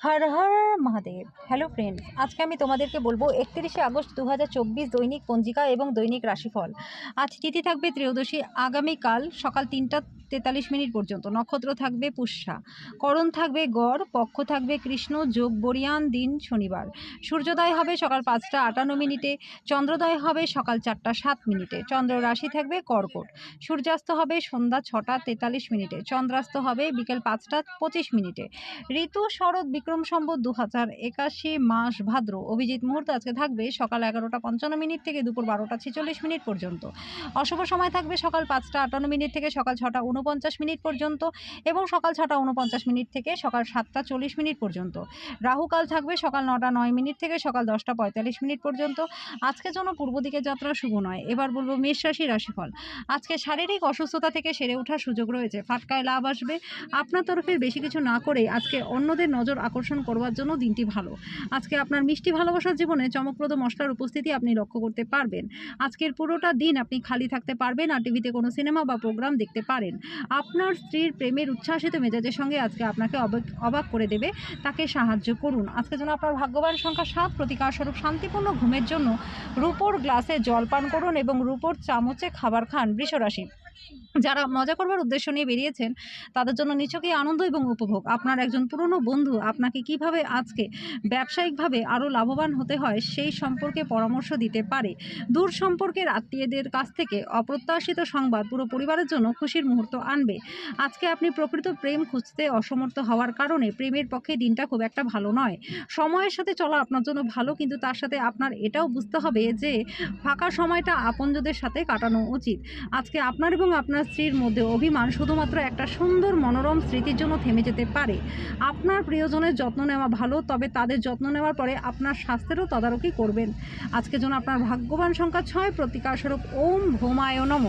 Har Har Mahadev. Hello friends আজকে আমি তোমাদেরকে বলব একত্রিশে আগস্ট দু হাজার চব্বিশ দৈনিক পঞ্জিকা এবং দৈনিক রাশিফল। আজ তিথি থাকবে ত্রয়োদশী। আগামীকাল সকাল তিনটা তেতাল্লিশ মিনিট পর্যন্ত। নক্ষত্র থাকবে পুষ্যা। করণ থাকবে গড়, পক্ষ থাকবে কৃষ্ণ, যোগ বরিয়ান, দিন শনিবার। সূর্যোদয় হবে সকাল পাঁচটা আটান্ন মিনিটে, চন্দ্রোদয় হবে সকাল চারটা সাত মিনিটে। চন্দ্র রাশি থাকবে কর্কট। সূর্যাস্ত হবে সন্ধ্যা ছটা তেতাল্লিশ মিনিটে। চন্দ্রাস্ত হবে বিকেল পাঁচটা পঁচিশ মিনিটে। ঋতু শরৎ বিক্রম সম্বত দু হাজার একাশি মাস ভাদ্র। অভিজিৎ মুহূর্ত আজকে থাকবে সকাল এগারোটা পঞ্চান্ন মিনিট থেকে দুপুর বারোটা ছেচল্লিশ মিনিট পর্যন্ত। অশুভ সময় থাকবে সকাল পাঁচটা আটান্ন মিনিট থেকে সকাল ছটা উনপঞ্চাশ মিনিট পর্যন্ত এবং সকাল ছটা উনপঞ্চাশ মিনিট থেকে সকাল সাতটা চল্লিশ মিনিট পর্যন্ত। রাহুকাল থাকবে সকাল নটা নয় মিনিট থেকে সকাল দশটা পঁয়তাল্লিশ মিনিট পর্যন্ত। আজকের জন্য পূর্ব দিকে যাত্রা শুভ নয়। এবার বলব মেষ রাশি রাশিফল। আজকে শারীরিক অসুস্থতা থেকে সেরে ওঠার সুযোগ রয়েছে। ফাটকায় লাভ আসবে। আপনার তরফের বেশি কিছু না করে আজকে অন্যদের নজর আকর্ষণ করবার জন্য দিনটি ভালো। আজকে আপনার মিষ্টি ভালোবাসার জীবনে চমকপ্রদ মশলার উপস্থিতি আপনি লক্ষ্য করতে পারবেন। আজকের পুরোটা দিন আপনি খালি থাকতে পারবেন আর টিভিতে কোনো সিনেমা বা প্রোগ্রাম দেখতে পারেন। আপনার স্ত্রীর প্রেমের উচ্ছ্বাসিত মেজাজের সঙ্গে আজকে আপনাকে অবাক করে দেবে। তাকে সাহায্য করুন। আজকে যেন আপনার ভাগ্যবান সংখ্যা সাত প্রতিকার স্বরূপ শান্তিপূর্ণ ঘুমের জন্য রূপোর গ্লাসে জল পান করুন এবং রূপোর চামচে খাবার খান বৃষরাশি। যারা মজা করবার উদ্দেশ্য নিয়ে বেরিয়েছেন, তাদের জন্য নিছকই আনন্দ এবং উপভোগ। আপনার একজন পুরনো বন্ধু আপনাকে কীভাবে আজকে ব্যবসায়িকভাবে আরও লাভবান হতে হয় সেই সম্পর্কে পরামর্শ দিতে পারে। দূর সম্পর্কের আত্মীয়দের কাছ থেকে অপ্রত্যাশিত সংবাদ পুরো পরিবারের জন্য খুশির মুহূর্ত আনবে। আজকে আপনি প্রকৃত প্রেম খুঁজতে অসমর্থ হওয়ার কারণে প্রেমের পক্ষে দিনটা খুব একটা ভালো নয়। সময়ের সাথে চলা আপনার জন্য ভালো, কিন্তু তার সাথে আপনার এটাও বুঝতে হবে যে ফাঁকা সময়টা আপনজনদের সাথে কাটানো উচিত। আজকে আপনার এবং আপনার স্ত্রীর মধ্যে অভিমান শুধুমাত্র একটা সুন্দর মনোরম স্মৃতির জন্য থেমে যেতে পারে। আপনার প্রিয়জনের যত্ন নেওয়া ভালো, তবে তাদের যত্ন নেওয়ার পরে আপনার স্বাস্থ্যেরও তদারকি করবেন। আজকে জন্য আপনার ভাগ্যবান সংখ্যা ছয়, প্রতিকারস্বরূপ ওম ভৌমায় নম।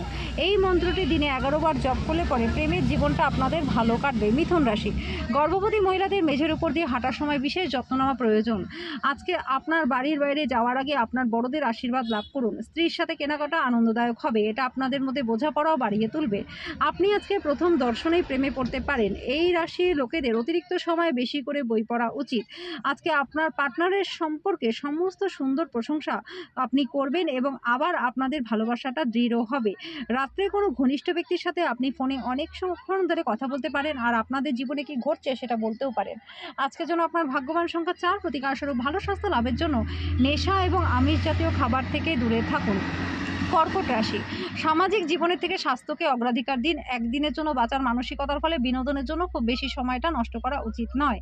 এই মন্ত্রটি দিনে এগারো বার জপ করলে পরে প্রেমের জীবনটা আপনাদের ভালো কাটবে। মিথুন রাশি, গর্ভবতী মহিলাদের মেঝের উপর দিয়ে হাঁটার সময় বিশেষ যত্ন নেওয়া প্রয়োজন। আজকে আপনার বাড়ির বাইরে যাওয়ার আগে আপনার বড়দের আশীর্বাদ লাভ করুন। স্ত্রীর সাথে কেনাকাটা আনন্দদায়ক হবে, এটা আপনাদের মধ্যে বোঝাপড়াও বাড়িয়ে তুলবে। আপনি আজকে প্রথম দর্শনেই প্রেমে পড়তে পারেন। এই রাশির লোকেদের অতিরিক্ত সময় বেশি করে বই পড়া উচিত। আজকে আপনার পার্টনারের সম্পর্কে সমস্ত সুন্দর প্রশংসা আপনি করবেন এবং আবার আপনাদের ভালোবাসাটা দৃঢ় হবে। রাত্রে কোনো ঘনিষ্ঠ ব্যক্তির সাথে আপনি ফোনে অনেক সংক্ষণ ধরে কথা বলতে পারেন আর আপনাদের জীবনে কি ঘটছে সেটা বলতেও পারেন। আজকে যেন আপনার ভাগ্যবান সংখ্যা চার। প্রতিকারস্বরূপ ভালো স্বাস্থ্য লাভের জন্য নেশা এবং আমিষ জাতীয় খাবার থেকে দূরে থাকুন। কর্কট রাশি। সামাজিক জীবনের থেকে স্বাস্থ্যকে অগ্রাধিকার দিন, একদিনের জন্য বাঁচার মানসিকতার ফলে বিনোদনের জন্য খুব বেশি সময়টা নষ্ট করা উচিত নয়।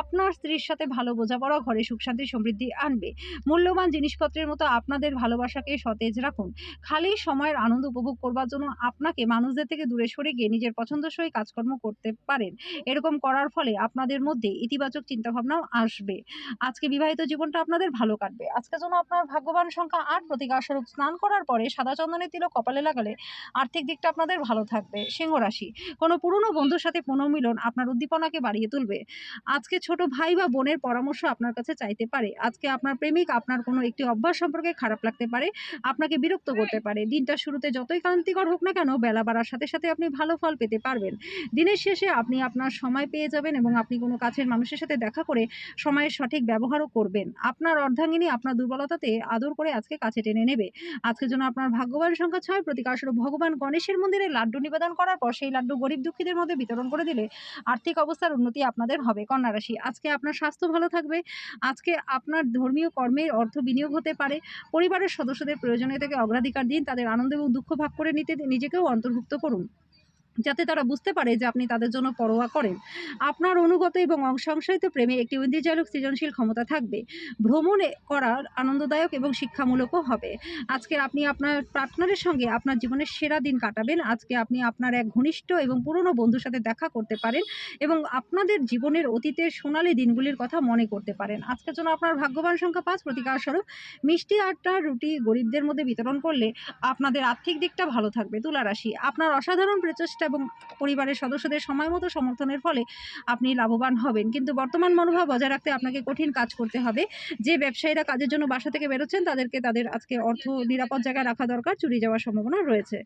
আপনার স্ত্রীর সাথে ভালো বোঝাপড়া, ঘরে সুখ শান্তি, সমৃদ্ধি আনবে। মূল্যবান জিনিসপত্রের মতো আপনাদের ভালোবাসাকে সতেজ রাখুন। খালি সময়ের আনন্দ উপভোগ করবার জন্য আপনাকে মানুষদের থেকে দূরে সরে গিয়ে নিজের পছন্দসই কাজকর্ম করতে পারেন। এরকম করার ফলে আপনাদের মধ্যে ইতিবাচক চিন্তাভাবনাও আসবে। আজকে বিবাহিত জীবনটা আপনাদের ভালো কাটবে। আজকের জন্য আপনার ভাগ্যবান সংখ্যা আট প্রতিকার স্নান করার পরে সাদা চন্দনের তিলক কপালে লাগালে আর্থিক দিকটা আপনাদের ভালো থাকবে। সিংহ রাশি কোনো পুরনো বন্ধুর সাথে পুনর্মিলন আপনার উদ্দীপনাকে বাড়িয়ে তুলবে। আজকে ছোট ভাই বা বোনের পরামর্শ আপনার কাছে চাইতে পারে। আজকে আপনার প্রেমিক আপনার কোনো একটি অভ্যাস সম্পর্কে খারাপ লাগতে পারে আপনাকে বিরক্ত করতে পারে। দিনটা শুরুতে যতই ক্লান্তিকর হোক না কেন বেলা বাড়ার সাথে সাথে আপনি ভালো ফল পেতে পারবেন। দিনের শেষে আপনি আপনার সময় পেয়ে যাবেন এবং আপনি কোনো কাছের মানুষের সাথে দেখা করে সময়ের সঠিক ব্যবহারও করবেন। আপনার অর্ধাঙ্গিনী আপনার দুর্বলতাতে আদর করে আজকে কাছে টেনে নেবে। আজকের জন্য আপনার ভাগ্যবান সংখ্যা ছয় প্রতিকারস্বরূপ ভগবান গণেশের মন্দিরে লাড্ডু নিবেদন করার পর সেই লাড্ডু গরিব দুঃখীদের মধ্যে বিতরণ করে দিলে আর্থিক অবস্থার উন্নতি আপনাদের হবে, কন্যা রাশি। আজকে আপনার স্বাস্থ্য ভালো থাকবে, আজকে আপনার ধর্মীয় কর্মে অর্থ বিনিয়োগ হতে পারে, পরিবারের সদস্যদের প্রয়োজনীয়তাকে অগ্রাধিকার দিন, তাদের আনন্দ এবং দুঃখ ভাগ করে নিতে, নিজেকেও অন্তর্ভুক্ত করুন। যাতে তারা বুঝতে পারে যে আপনি তাদের জন্য পরোয়া করেন। আপনার অনুগত এবং অংশাংশিত প্রেমে একটি ঐতিহ্যজনক সৃজনশীল ক্ষমতা থাকবে। ভ্রমণে করার আনন্দদায়ক এবং শিক্ষামূলকও হবে। আজকে আপনি আপনার পার্টনারের সঙ্গে আপনার জীবনের সেরা দিন কাটাবেন। আজকে আপনি আপনার এক ঘনিষ্ঠ এবং পুরনো বন্ধুর সাথে দেখা করতে পারেন এবং আপনাদের জীবনের অতীতের সোনালী দিনগুলির কথা মনে করতে পারেন। আজকের জন্য আপনার ভাগ্যবান সংখ্যা পাঁচ। প্রতিকার স্বরূপ, মিষ্টি আটটা, রুটি গরিবদের মধ্যে বিতরণ করলে আপনাদের আর্থিক দিকটা ভালো থাকবে। তুলারাশি আপনার অসাধারণ প্রচেষ্টা প্রচেষ্টা এবং পরিবারের সদস্যদের সময় মতো সমর্থনের ফলে আপনি লাভবান হবেন। কিন্তু বর্তমান মনোভাব বজায় রাখতে আপনাকে কঠিন কাজ করতে হবে। যে ব্যবসায়ীরা কাজের জন্য বাসা থেকে বেরোচ্ছেন, তাদেরকে তাদের আজকে অর্থ নিরাপদ জায়গায় রাখা দরকার, চুরি যাওয়ার সম্ভাবনা রয়েছে।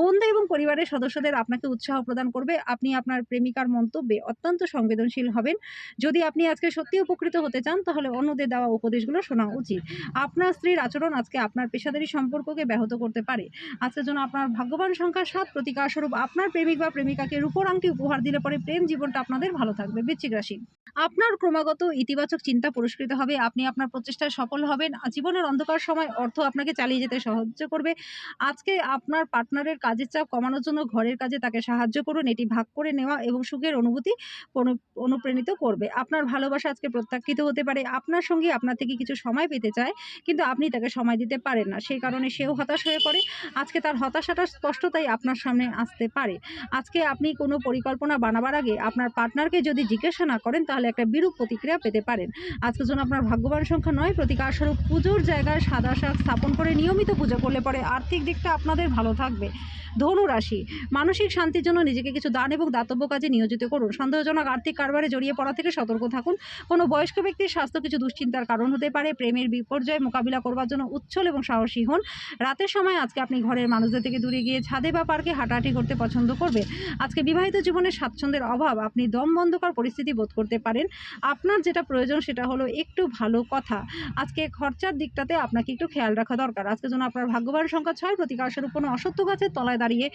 বন্ধু এবং পরিবারের সদস্যদের আপনাকে উৎসাহ প্রদান করবে। আপনি আপনার প্রেমিকার মন্তব্যে অত্যন্ত সংবেদনশীল হবেন। যদি আপনি আজকে সত্যি উপকৃত হতে চান, তাহলে অন্যদের দেওয়া উপদেশগুলো শোনা উচিত। আপনার স্ত্রীর আচরণ আজকে আপনার পেশাদারী সম্পর্ককে ব্যাহত করতে পারে। আজকের জন্য আপনার ভাগ্যবান সংখ্যা সাত প্রতিকার স্বরূপ আপনার প্রেমিক বা প্রেমিকাকে রূপোর আংটি উপহার দিলে পরে প্রেম জীবনটা আপনাদের ভালো থাকবে। বৃশ্চিক রাশি। আপনার ক্রমাগত ইতিবাচক চিন্তা পুরস্কৃত হবে। আপনি আপনার প্রচেষ্টায় সফল হবেন। জীবনের অন্ধকার সময় অর্থ আপনাকে চালিয়ে যেতে সাহায্য করবে। আজকে আপনার পার্টনারের কাজের চাপ কমানোর জন্য ঘরের কাজে তাকে সাহায্য করুন। এটি ভাগ করে নেওয়া এবং সুখের অনুভূতি অনু- অনুপ্রাণিত করবে। আপনার ভালোবাসা আজকে প্রত্যাখ্যিত হতে পারে। আপনার সঙ্গে আপনার থেকে কিছু সময় পেতে চায়, কিন্তু আপনি তাকে সময় দিতে পারেন না। সেই কারণে সেও হতাশ হয়ে পড়ে। আজকে তার হতাশাটা স্পষ্টতাই আপনার সামনে আসতে পারে। আজকে আপনি কোনো পরিকল্পনা বানাবার আগে আপনার পার্টনারকে যদি জিজ্ঞাসা না করেন, তাহলে একটা বিরূপ প্রতিক্রিয়া পেতে পারেন। আজকের জন্য আপনার ভাগ্যবান সংখ্যা নয়, প্রতিকার স্বরূপ পুজোর জায়গায় সাদা শাক স্থাপন করে নিয়মিত পুজো করলে পরে আর্থিক দিকটা আপনাদের ভালো থাকবে। ধনু রাশি, মানসিক শান্তির জন্য নিজেকে কিছু দান এবং দাতব্য কাজে নিয়োজিত করুন। সন্দেহজনক আর্থিক কারবারে জড়িয়ে পড়া থেকে সতর্ক থাকুন। কোনো বয়স্ক ব্যক্তির স্বাস্থ্য কিছু দুশ্চিন্তার কারণ হতে পারে। প্রেমের বিপর্যয় মোকাবিলা করবার জন্য উচ্ছল এবং সাহসী হন। রাতের সময় আজকে আপনি ঘরের মানুষদের থেকে দূরে গিয়ে ছাদে বা পার্কে হাঁটাহাঁটি করতে পছন্দ করবেন আজকে বিবাহিত জীবনে স্বাচ্ছন্দ্যের অভাব, আপনি দম বন্ধকর পরিস্থিতি বোধ করতে পারেন। আপনার যেটা প্রয়োজন সেটা হলো একটু ভালো কথা। আজকে খরচার দিকটাতে আপনাকে একটু খেয়াল রাখা দরকার। আজকে যেন আপনার ভাগ্যবান সংখ্যা ছয়, প্রতিকার স্বরূপ কোনো অসত্য গাছের তলায় দাঁড়িয়ে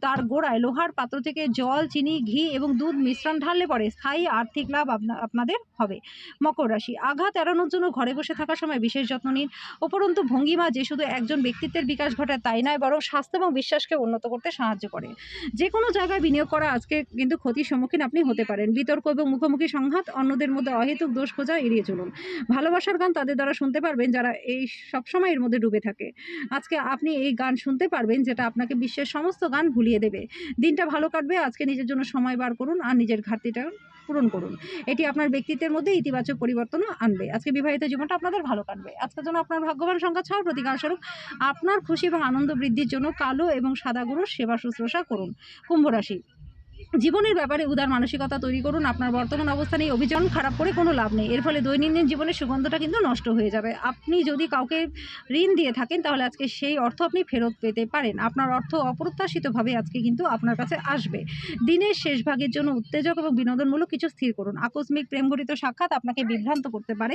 তার গোড়ায় লোহার পাত্র থেকে জল, চিনি, ঘি এবং দুধ মিশ্রণ ঢাললে পরে স্থায়ী আর্থিক লাভ আপনা- আপনাদের হবে। মকর রাশি, আঘাত এড়ানোর জন্য ঘরে বসে থাকার সময় বিশেষ যত্ন নিন। উপরন্তু ভঙ্গিমা যে শুধু একজন ব্যক্তিত্বের বিকাশ ঘটায় তাই নয়, বরং স্বাস্থ্য এবং বিশ্বাসকে উন্নত করতে সাহায্য করে। যে কোনো জায়গায় বিনিয়োগ করা আজকে কিন্তু ক্ষতির সম্মুখীন আপনি হতে পারেন। বিতর্ক এবং মুখোমুখি সংঘাত, অন্যদের মধ্যে অহেতুক দোষ খোঁজা, এড়িয়ে চলুন। ভালোবাসার গান তাদের দ্বারা শুনতে পারবেন যারা এই সবসময় এর মধ্যে ডুবে থাকে। আজকে আপনি এই গান শুনতে পারবেন যেটা আপনাকে বিশ্বের সমস্ত গান ভুলিয়ে দেবে। দিনটা ভালো কাটবে, আজকে নিজের জন্য সময় বার করুন আর নিজের ঘাটতিটা পূরণ করুন। এটি আপনার ব্যক্তিত্বের মধ্যে ইতিবাচক পরিবর্তনও আনবে। আজকে বিবাহিত জীবনটা আপনাদের ভালো কাটবে। আজকের জন্য আপনার ভাগ্যবান সংখ্যা ছয় প্রতিকার স্বরূপ আপনার খুশি এবং আনন্দ বৃদ্ধির জন্য কালো এবং সাদা গরুর সেবা শুশ্রূষা করুন। কুম্ভ রাশি জীবনের ব্যাপারে উদার মানসিকতা তৈরি করুন, আপনার বর্তমান অবস্থানে এই অভিযান খারাপ করে কোনো লাভ নেই। এর ফলে দৈনন্দিন জীবনের সুগন্ধটা কিন্তু নষ্ট হয়ে যাবে। আপনি যদি কাউকে ঋণ দিয়ে থাকেন, তাহলে আজকে সেই অর্থ আপনি ফেরত পেতে পারেন। আপনার অর্থ অপ্রত্যাশিতভাবে আজকে কিন্তু আপনার কাছে আসবে। দিনের শেষ ভাগের জন্য উত্তেজক এবং বিনোদনমূলক কিছু স্থির করুন। আকস্মিক প্রেমঘটিত সাক্ষাৎ আপনাকে বিভ্রান্ত করতে পারে।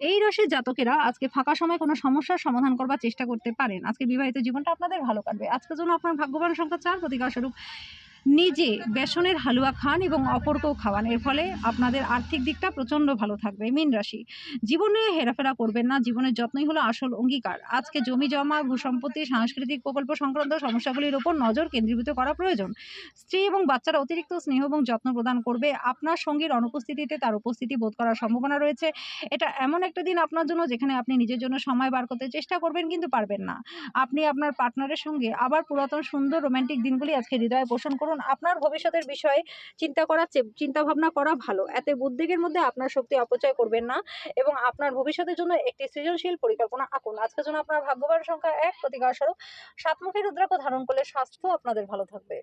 এই রসের জাতকেরা আজকে ফাঁকা সময় কোনো সমস্যার সমাধান করবার চেষ্টা করতে পারেন। আজকে বিবাহিত জীবনটা আপনাদের ভালো কাটবে। আজকের জন্য আপনার ভাগ্যবান সংখ্যা চার প্রতিকার স্বরূপ। নিজে বেসনের হালুয়া খান এবং অপরকেও খাওয়ান। এর ফলে আপনাদের আর্থিক দিকটা প্রচণ্ড ভালো থাকবে। মীন রাশি, জীবনে হেরাফেরা করবেন না। জীবনের যত্নই হলো আসল অঙ্গীকার। আজকে জমি জমা, ভূসম্পত্তি, সাংস্কৃতিক প্রকল্প সংক্রান্ত সমস্যাগুলির ওপর নজর কেন্দ্রীভূত করা প্রয়োজন। স্ত্রী এবং বাচ্চারা অতিরিক্ত স্নেহ এবং যত্ন প্রদান করবে। আপনার সঙ্গীর অনুপস্থিতিতে তার উপস্থিতি বোধ করার সম্ভাবনা রয়েছে। এটা এমন একটা দিন আপনার জন্য যেখানে আপনি নিজের জন্য সময় বার করতে চেষ্টা করবেন কিন্তু পারবেন না। আপনি আপনার পার্টনারের সঙ্গে আবার পুরাতন সুন্দর রোমান্টিক দিনগুলি আজকে হৃদয়ে পোষণ করুন। আপনার ভবিষ্যতের বিষয়ে চিন্তা করা চিন্তা ভাবনা করা ভালো। এতে উদ্বেগের মধ্যে আপনার শক্তি অপচয় করবেন না এবং আপনার ভবিষ্যতের জন্য একটি সৃজনশীল পরিকল্পনা আঁকুন। আজকের জন্য আপনার ভাগ্যবান সংখ্যা এক, প্রতিকার স্বরূপ। সাতমুখী রুদ্রাক্ষ ধারণ করলে স্বাস্থ্য আপনাদের ভালো থাকবে।